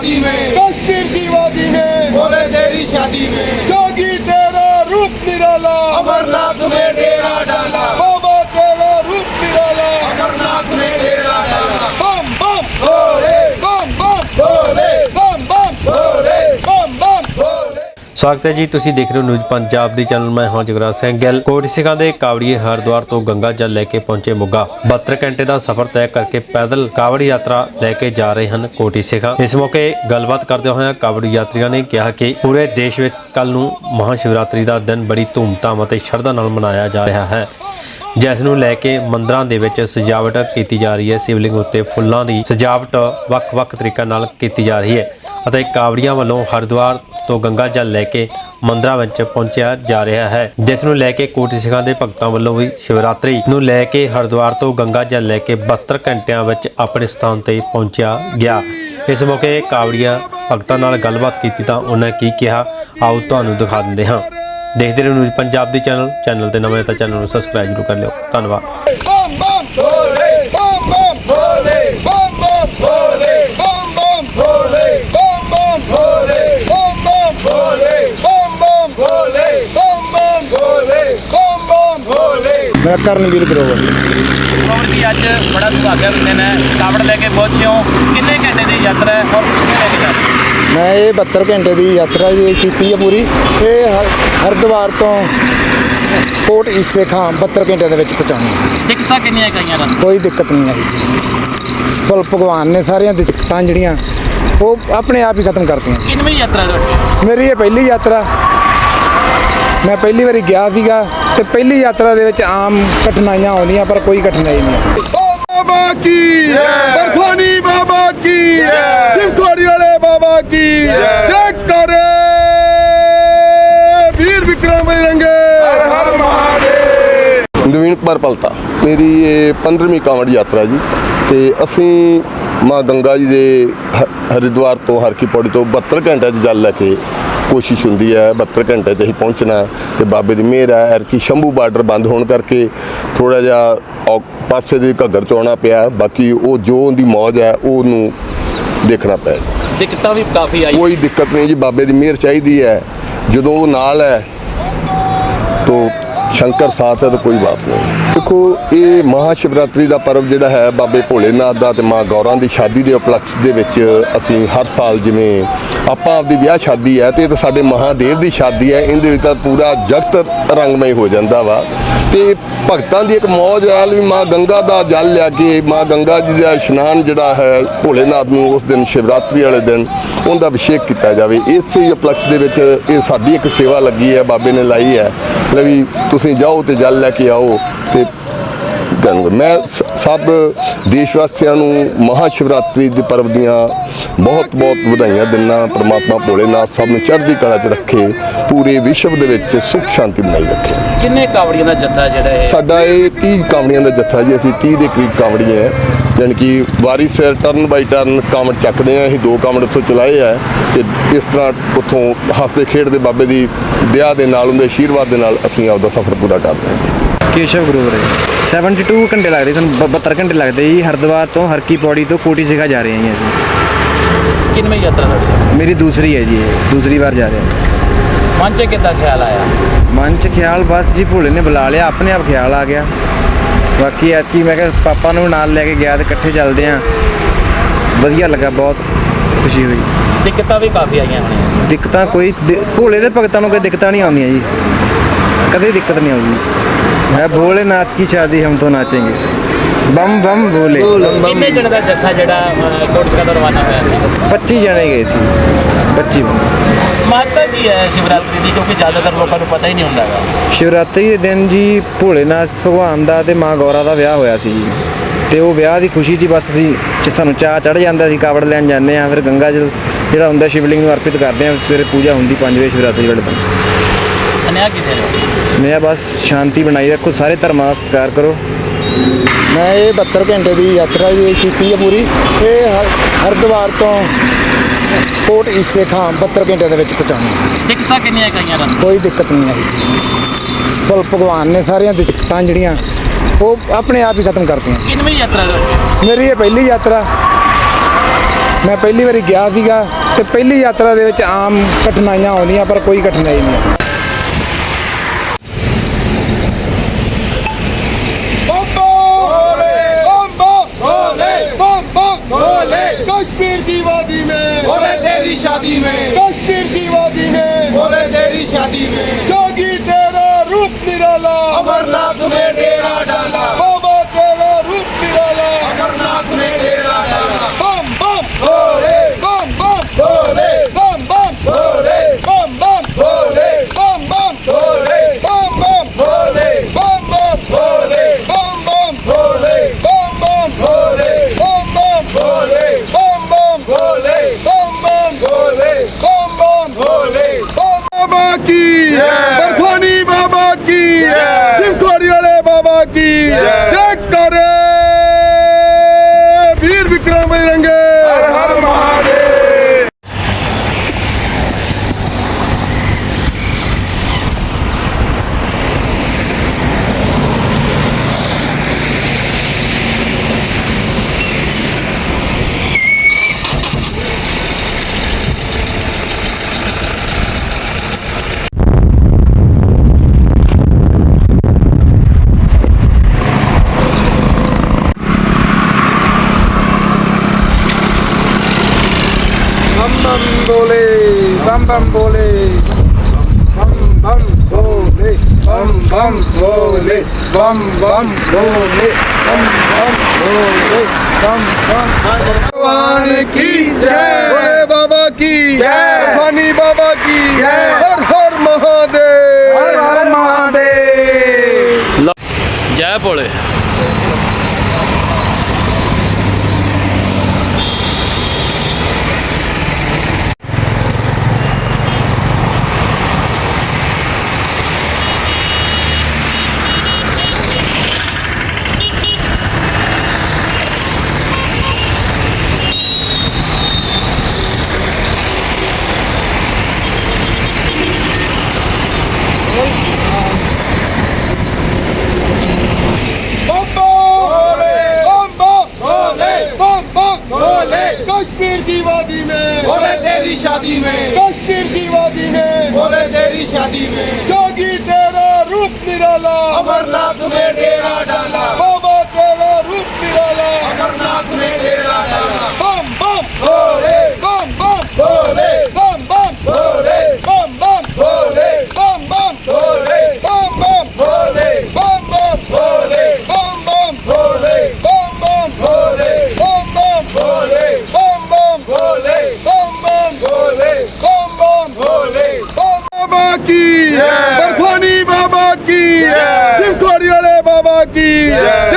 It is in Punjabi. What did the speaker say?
शादी में कश्मीर की वादी में बोले तेरी शादी में ਸਵਾਗਤ ਹੈ ਜੀ, ਤੁਸੀਂ ਦੇਖ ਰਹੇ ਹੋ ਨਿਊਜ਼ ਪੰਜਾਬ ਦੀ ਚੈਨਲ। ਮੈਂ ਹਾਂ ਜਗਰਾਜ ਸਿੰਘ ਗਿੱਲ। ਕੋਟ ਸਿੰਘਾਂ ਦੇ ਕਾਵੜੀਏ ਹਰਿਦੁਆਰ ਤੋਂ ਗੰਗਾ ਜਲ ਲੈ ਕੇ ਪਹੁੰਚੇ ਮੁੱਗਾ। 72 ਘੰਟੇ ਦਾ ਸਫ਼ਰ ਤੈਅ ਕਰਕੇ ਪੈਦਲ ਕਾਵੜੀ ਯਾਤਰਾ ਲੈ ਕੇ ਜਾ ਰਹੇ ਹਨ ਕੋਟੀ ਸਿੰਘਾਂ ਇਸ ਮੌਕੇ ਗੱਲਬਾਤ ਕਰਦੇ ਹੋਏ ਕਾਵੜੀ ਯਾਤਰੀਆਂ ਨੇ ਕਿਹਾ ਕਿ ਪੂਰੇ ਦੇਸ਼ ਵਿੱਚ ਕੱਲ ਨੂੰ ਮਹਾਸ਼ਿਵਰਾਤਰੀ ਦਾ ਦਿਨ ਬੜੀ ਧੂਮਧਾਮ ਅਤੇ ਸ਼ਰਧਾ ਨਾਲ ਮਨਾਇਆ ਜਾ ਰਿਹਾ ਹੈ। ਜਿਸ ਨੂੰ ਲੈ ਕੇ ਮੰਦਰਾਂ ਦੇ ਵਿੱਚ ਸਜਾਵਟ ਕੀਤੀ ਜਾ ਰਹੀ ਹੈ। ਸਿਵਲਿੰਗ ਉੱਤੇ ਫੁੱਲਾਂ ਦੀ ਸਜਾਵਟ ਵੱਖ-ਵੱਖ ਤਰੀਕਿਆਂ ਨਾਲ ਕੀਤੀ ਜਾ ਰਹੀ ਹੈ ਅਤੇ ਕਾਵੜੀਆਂ ਵੱਲੋਂ ਹਰਿਦੁਆਰ ਤੋਂ ਗੰਗਾ ਜਲ ਲੈ ਕੇ ਮੰਦਰਾਂ ਵਿੱਚ ਪਹੁੰਚਿਆ ਜਾ ਰਿਹਾ ਹੈ। ਜਿਸ ਨੂੰ ਲੈ ਕੇ ਕੋਟੀ ਸਿੱਖਾਂ ਦੇ ਭਗਤਾਂ ਵੱਲੋਂ ਵੀ ਸ਼ਿਵਰਾਤਰੀ ਨੂੰ ਲੈ ਕੇ ਹਰਿਦੁਆਰ ਤੋਂ ਗੰਗਾ ਜਲ ਲੈ ਕੇ 72 ਘੰਟਿਆਂ ਵਿੱਚ ਆਪਣੇ ਸਥਾਨ ਤੇ ਪਹੁੰਚਿਆ ਗਿਆ। ਇਸ ਮੌਕੇ ਕਾਵੜੀਆਂ ਭਗਤਾਂ ਨਾਲ ਗੱਲਬਾਤ ਕੀਤੀ ਤਾਂ ਉਹਨਾਂ ਕੀ ਕਿਹਾ, ਆਓ ਤੁਹਾਨੂੰ ਦਿਖਾ ਦਿੰਦੇ ਹਾਂ। ਦੇਖਦੇ ਰਹੋ ਨਿਊਜ਼ ਪੰਜਾਬ ਦੀ ਚੈਨਲ ਚੈਨਲ ਤੇ ਨਵੇਂ ਤਾਂ ਚੈਨਲ ਨੂੰ ਸਬਸਕ੍ਰਾਈਬ ਜ਼ਰੂਰ ਕਰ ਲਿਓ। ਧੰਨਵਾਦ। ਮੇਰਾ ਕਰਨਵੀਰ ਗਰੋਵਰ। ਕੌਣ ਕੀ ਅੱਜ ਬੜਾ ਸੁਭਾਗਿਆ ਦਿਨ ਹੈ। ਕਾਵੜ ਲੈ ਕੇ ਪਹੁੰਚੇ ਹੋ। ਕਿੰਨੇ ਘੰਟੇ ਦੀ ਯਾਤਰਾ ਹੈ ਔਰ ਕਿੱਥੇ ਲੈ ਕੇ ਜਾ ਰਹੇ ਹੋ? ਮੈਂ ਇਹ 72 ਘੰਟੇ ਦੀ ਯਾਤਰਾ ਜੀ ਕੀਤੀ ਹੈ ਪੂਰੀ। ਇਹ ਹਰ- ਹਰਿਦੁਆਰ ਤੋਂ ਕੋਟ ਈਸੇ ਖਾਂ 72 ਘੰਟੇ ਦੇ ਵਿੱਚ ਪਹੁੰਚਾਉਣੀ ਹੈ। ਦਿੱਕਤਾਂ ਕਿੰਨੀਆਂ ਕਈਆਂ ਰਸਤੇ ਕੋਈ ਦਿੱਕਤ ਨਹੀਂ ਆਈ। ਭਲ ਭਗਵਾਨ ਨੇ ਸਾਰੀਆਂ ਦਿੱਕਤਾਂ ਜਿਹੜੀਆਂ ਉਹ ਆਪਣੇ ਆਪ ਹੀ ਖਤਮ ਕਰਤੀਆਂ। ਕਿੰਨਵੀਂ ਯਾਤਰਾ ਤੁਹਾਡੀ? ਮੇਰੀ ਇਹ ਪਹਿਲੀ ਯਾਤਰਾ। ਮੈਂ ਪਹਿਲੀ ਵਾਰੀ ਗਿਆ ਸੀਗਾ। ਤੇ ਪਹਿਲੀ ਯਾਤਰਾ ਦੇ ਵਿੱਚ ਆਮ ਕਠਿਨਾਈਆਂ ਆਉਂਦੀਆਂ ਪਰ ਕੋਈ ਕਠਿਨਾਈ ਨਹੀਂ। ਬਾਬਾ ਕੀ ਬਰਫਾਨੀ ਬਾਬਾ ਕੀ ਸਿਮਥੋੜੀ ਵਾਲੇ ਬਾਬਾ ਕੀ ਜੈ। ਕਰੇ। ਵੀਰ ਵਿਕਰਮ ਰੰਗੇ ਹਰ ਹਰ ਮਹਾਦੇਵ। ਨਵੀਨ ਪਰ ਪਲਤਾ ਮੇਰੀ ਇਹ 15ਵੀਂ ਕਾਂਵੜ ਯਾਤਰਾ ਜੀ। ਤੇ ਅਸੀਂ ਮਾਂ ਗੰਗਾ ਜੀ ਦੇ ਹਰਿਦੁਆਰ ਤੋਂ ਹਰਕੀ ਪੌੜੀ ਤੋਂ 72 ਘੰਟਿਆਂ 'ਚ ਜਲ ਲੈ ਕੇ ਕੋਸ਼ਿਸ਼ ਹੁੰਦੀ ਹੈ 72 ਘੰਟੇ 'ਚ ਅਸੀਂ ਪਹੁੰਚਣਾ ਹੈ ਤੇ ਬਾਬੇ ਦੀ ਮਿਹਰ ਹੈ ਕੀ ਸ਼ੰਭੂ ਬਾਰਡਰ ਬੰਦ ਹੋਣ ਕਰਕੇ ਥੋੜਾ ਜਿਹਾ ਪਾਸੇ ਦੇ ਘੱਗਰ ਚ ਆਉਣਾ ਪਿਆ ਬਾਕੀ ਉਹ ਜੋ ਉਹਦੀ ਮੌਜ ਹੈ ਉਹਨੂੰ ਦੇਖਣਾ ਪਿਆ ਜੀ। ਦਿੱਕਤਾਂ ਵੀ ਕਾਫੀ ਆਈ ਕੋਈ ਦਿੱਕਤ ਨਹੀਂ ਜੀ ਬਾਬੇ ਦੀ ਮਿਹਰ ਚਾਹੀਦੀ ਹੈ ਜਦੋਂ ਉਹ ਨਾਲ ਹੈ ਤੋ ਸ਼ੰਕਰ ਸਾਥ ਹੈ ਤਾਂ ਕੋਈ ਬਾਤ ਨਹੀਂ। ਦੇਖੋ, ਇਹ ਮਹਾ ਸ਼ਿਵਰਾਤਰੀ ਦਾ ਪਰਵ ਜਿਹੜਾ ਹੈ, ਬਾਬੇ ਭੋਲੇਨਾਥ ਦਾ ਤੇ ਮਾਂ ਗੌਰਾਂ ਦੀ ਸ਼ਾਦੀ ਦੇ ਉਪਲਕਸ਼ ਦੇ ਵਿੱਚ ਅਸੀਂ ਹਰ ਸਾਲ ਜਿਵੇਂ ਆਪਾਂ ਆਪਦੀ ਵਿਆਹ ਸ਼ਾਦੀ ਹੈ ਤੇ ਇਹ ਤਾਂ ਸਾਡੇ ਮਹਾਦੇਵ ਦੀ ਸ਼ਾਦੀ ਹੈ, ਇਹਦੇ ਵਿੱਚ ਤਾਂ ਪੂਰਾ ਜਗਤ ਰੰਗਮਈ ਹੋ ਜਾਂਦਾ ਵਾ। ਤੇ ਭਗਤਾਂ ਦੀ ਇੱਕ ਮੌਜ ਹੈ ਵੀ ਮਾਂ ਗੰਗਾ ਦਾ ਜਲ ਲਿਆ ਕੇ, ਮਾਂ ਗੰਗਾ ਜੀ ਦਾ ਇਸ਼ਨਾਨ ਜਿਹੜਾ ਹੈ ਭੋਲੇਨਾਥ ਨੂੰ ਉਸ ਦਿਨ ਸ਼ਿਵਰਾਤਰੀ ਵਾਲੇ ਦਿਨ ਉਹਦਾ ਅਭਿਸ਼ੇਕ ਕੀਤਾ ਜਾਵੇ। ਇਸੇ ਉਪਲਕਸ਼ ਦੇ ਵਿੱਚ ਇਹ ਸਾਡੀ ਇੱਕ ਸੇਵਾ ਲੱਗੀ ਹੈ, ਬਾਬੇ ਨੇ ਲਾਈ ਹੈ। ਲੈ ਵੀ ਤੁਸੀਂ ਜਾਓ ਤੇ ਜਲ ਲੈ ਕੇ ਆਓ ਤੇ ਗੰਗ। ਮੈਂ ਸਭ ਦੇਸ਼ ਵਾਸੀਆਂ ਨੂੰ ਮਹਾ ਸ਼ਿਵਰਾਤਰੀ ਦੇ ਪਰਵ ਦੀਆਂ ਬਹੁਤ ਬਹੁਤ ਵਧਾਈਆਂ ਦਿੰਦਾ ਪ੍ਰਮਾਤਮਾ ਭੋਲੇਨਾਥ ਸਭ ਨੂੰ ਚੜ੍ਹਦੀ ਕਲਾ 'ਚ ਰੱਖੇ ਪੂਰੇ ਵਿਸ਼ਵ ਦੇ ਵਿੱਚ ਸੁਖ ਸ਼ਾਂਤੀ ਬਣਾਈ ਰੱਖੇ। ਕਿੰਨੇ ਕਾਵੜੀਆਂ ਦਾ ਜੱਥਾ ਜਿਹੜਾ ਇਹ? ਸਾਡਾ ਇਹ 30 ਕਾਵੜੀਆਂ ਦਾ ਜੱਥਾ ਜੀ ਅਸੀਂ 30 ਦੇ ਕਰੀਬ ਕਾਵੜੀਆਂ ਹੈ। ਜਾਣੀ ਕਿ ਵਾਰੀ ਸਿਰ ਟਰਨ ਬਾਈ ਟਰਨ ਕਾਵੜ ਚੱਕਦੇ ਆ ਅਸੀਂ ਦੋ ਕਾਵੜ ਉੱਥੋਂ ਚਲਾਏ ਆ ਤੇ ਇਸ ਤਰ੍ਹਾਂ ਉੱਥੋਂ ਹਾਸੇ ਖੇਡਦੇ ਬਾਬੇ ਦੀ ਦਇਆ ਦੇ ਨਾਲ ਉਹਦੇ ਆਸ਼ੀਰਵਾਦ ਦੇ ਨਾਲ ਅਸੀਂ ਆਪਦਾ ਸਫ਼ਰ ਪੂਰਾ ਕਰਦੇ ਹਾਂ। ਕੇਸ਼ਵ ਗਰੋਵਰ 72 ਘੰਟੇ ਲੱਗਦੇ ਸਾਨੂੰ 72 ਘੰਟੇ ਲੱਗਦੇ ਜੀ। ਹਰਿਦੁਆਰ ਤੋਂ ਹਰਕੀ ਪੌੜੀ ਤੋਂ ਕੋਟੀ ਸਿਖਾ ਜਾ ਰਹੇ ਹਾਂ ਜੀ ਅਸੀਂ। ਕਿੰਨਵੀਂ ਯਾਤਰਾ ਤੁਹਾਡੀ? ਮੇਰੀ ਦੂਸਰੀ ਹੈ ਜੀ ਇਹ। ਦੂਸਰੀ ਵਾਰ ਜਾ ਰਿਹਾ ਮਨ 'ਚ ਕਿੱਦਾਂ ਖਿਆਲ ਆਇਆ? ਮਨ ਚ ਖਿਆਲ ਬਸ ਜੀ ਭੋਲੇ ਨੇ ਬੁਲਾ ਲਿਆ ਆਪਣੇ ਆਪ ਖਿਆਲ ਆ ਗਿਆ। ਬਾਕੀ ਐਤਕੀ ਮੈਂ ਕਿਹਾ ਪਾਪਾ ਨੂੰ ਨਾਲ ਲੈ ਕੇ ਗਿਆ ਤੇ ਇਕੱਠੇ ਚੱਲਦੇ ਆਂ। ਵਧੀਆ ਲੱਗਾ ਬਹੁਤ ਖੁਸ਼ੀ ਹੋਈ। ਦਿੱਕਤਾਂ ਵੀ ਕਾਫੀ ਆਈਆਂ ਹੋਣੀਆਂ। ਦਿੱਕਤਾਂ ਕੋਈ ਭੋਲੇ ਦੇ ਭਗਤਾਂ ਨੂੰ ਕੋਈ ਦਿੱਕਤਾਂ ਨਹੀਂ ਆਉਂਦੀਆਂ ਜੀ। ਕਦੇ ਦਿੱਕਤ ਨਹੀਂ ਆਉਂਦੀ। ਹੈ ਭੋਲੇਨਾਥ ਕੀ ਸ਼ਾਦੀ ਹਮ ਤੋਂ ਨਾਚेंगे। ਬਮ ਬਮ ਭੋਲੇ ਕਿੰਨੇ ਜਣ ਦਾ ਜੱਥਾ ਜਿਹੜਾ ਕੋਟਸਕਾ ਤੋਂ ਰਵਾਨਾ ਹੋਇਆ ਸੀ? 25 ਜਣੇ ਗਏ ਸੀ। 25 ਬੰਦੇ। ਮਹੱਤਤਾ ਕੀ ਹੈ ਸ਼ਿਵਰਾਤਰੀ ਦੀ? ਕਿਉਂਕਿ ਜ਼ਿਆਦਾਤਰ ਲੋਕਾਂ ਨੂੰ ਪਤਾ ਹੀ ਨਹੀਂ ਹੁੰਦਾ ਹੈਗਾ। ਸ਼ਿਵਰਾਤਰੀ ਦੇ ਦਿਨ ਜੀ ਭੋਲੇਨਾਥ ਭਗਵਾਨ ਦਾ ਤੇ ਮਾਂ ਗੌਰਾ ਦਾ ਵਿਆਹ ਹੋਇਆ ਸੀ ਜੀ। ਤੇ ਉਹ ਵਿਆਹ ਦੀ ਖੁਸ਼ੀ 'ਚ ਹੀ ਬਸ ਅਸੀਂ ਚ- ਸਾਨੂੰ ਚਾਹ ਚੜ ਜਾਂਦਾ ਸੀ ਕਾਵੜ ਲੈਣ ਜਾਂਦੇ ਆ ਫਿਰ ਗੰਗਾ ਜਲ ਜਿਹੜਾ ਹੁੰਦਾ ਸ਼ਿਵਲਿੰਗ ਨੂੰ ਅਰਪਿਤ ਕਰਦੇ ਆ ਸਵੇਰੇ ਪੂਜਾ ਹੁੰਦੀ 5 ਵਜੇ ਸ਼ਿਵਰਾਤਰੀ ਵੇਲੇ ਤੋਂ। ਸੁਨੇਹਾ ਕਿਤੇ ਨੇ ਮੈਂ ਬਸ ਸ਼ਾਂਤੀ ਬਣਾਈ ਰੱਖੋ ਸਾਰੇ ਧਰਮਾਂ ਦਾ ਸਤਿਕਾਰ ਕਰੋ। ਮੈਂ ਇਹ 72 ਘੰਟੇ ਦੀ ਯਾਤਰਾ ਜੀ ਕੀਤੀ ਹੈ ਪੂਰੀ। ਇਹ ਹਰ- ਹਰਿਦੁਆਰ ਤੋਂ ਕੋਟ ਇਸੇ ਖਾਂ 72 ਘੰਟਿਆਂ ਦੇ ਵਿੱਚ ਪਹੁੰਚਾਉਣੀ ਦਿੱਕਤਾਂ ਕਿੰਨੀਆਂ ਕਈਆਂ ਦਾ ਕੋਈ ਦਿੱਕਤ ਨਹੀਂ ਆਈ ਬਲ ਭਗਵਾਨ ਨੇ ਸਾਰੀਆਂ ਦਿੱਕਤਾਂ ਜਿਹੜੀਆਂ ਉਹ ਆਪਣੇ ਆਪ ਹੀ ਖਤਮ ਕਰਤੀਆਂ ਕਿੰਨੀ ਯਾਤਰਾ ਦਾ ਮੇਰੀ ਇਹ ਪਹਿਲੀ ਯਾਤਰਾ ਮੈਂ ਪਹਿਲੀ ਵਾਰੀ ਗਿਆ ਸੀਗਾ ਤੇ ਪਹਿਲੀ ਯਾਤਰਾ ਦੇ ਵਿੱਚ ਆਮ ਕਠਿਨਾਈਆਂ ਆਉਂਦੀਆਂ ਪਰ ਕੋਈ ਕਠਿਨਾਈ ਨਹੀਂ bam bole. Bam bam bole. Bam bam bole. Bam bam bole. Bam bam bole. Bam bam भगवान की जय भोले बाबा की जय भवानी बाबा की जय शादी में कश्मीर की वादी में बोले तेरी शादी में योगी तेरा रूप निराला अमरनाथ में की